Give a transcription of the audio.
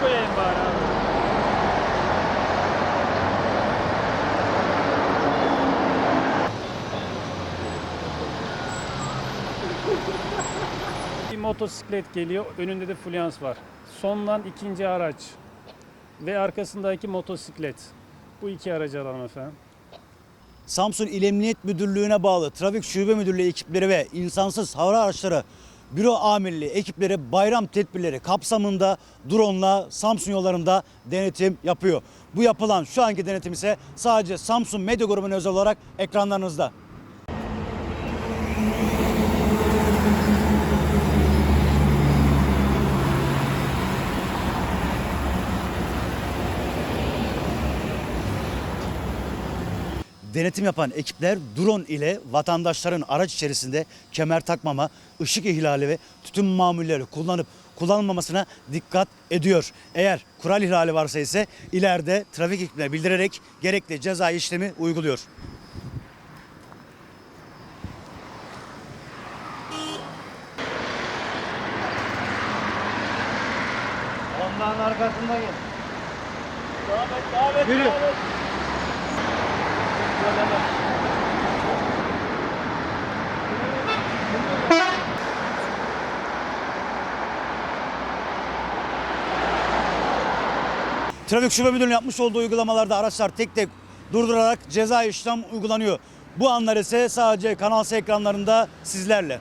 koyayım bari abi. Bir motosiklet geliyor. Önünde de flyans var. Sondan ikinci araç ve arkasındaki motosiklet. Bu iki aracı alalım efendim. Samsun İl Emniyet Müdürlüğü'ne bağlı Trafik Şube Müdürlüğü ekipleri ve insansız hava araçları büro amirliği ekipleri bayram tedbirleri kapsamında drone'la Samsun yollarında denetim yapıyor. Bu yapılan şu anki denetim ise sadece Samsun Medya Grubu'na özel olarak ekranlarınızda. Denetim yapan ekipler drone ile vatandaşların araç içerisinde kemer takmama, ışık ihlali ve tütün mamulleri kullanıp kullanılmamasına dikkat ediyor. Eğer kural ihlali varsa ise ileride trafik ekibine bildirerek gerekli ceza işlemi uyguluyor. Onların arkasında gel. Yürü. Trafik Şube Müdürlüğü'nün yapmış olduğu uygulamalarda araçlar tek tek durdurarak ceza işlem uygulanıyor. Bu anlar ise sadece Kanal ekranlarında sizlerle.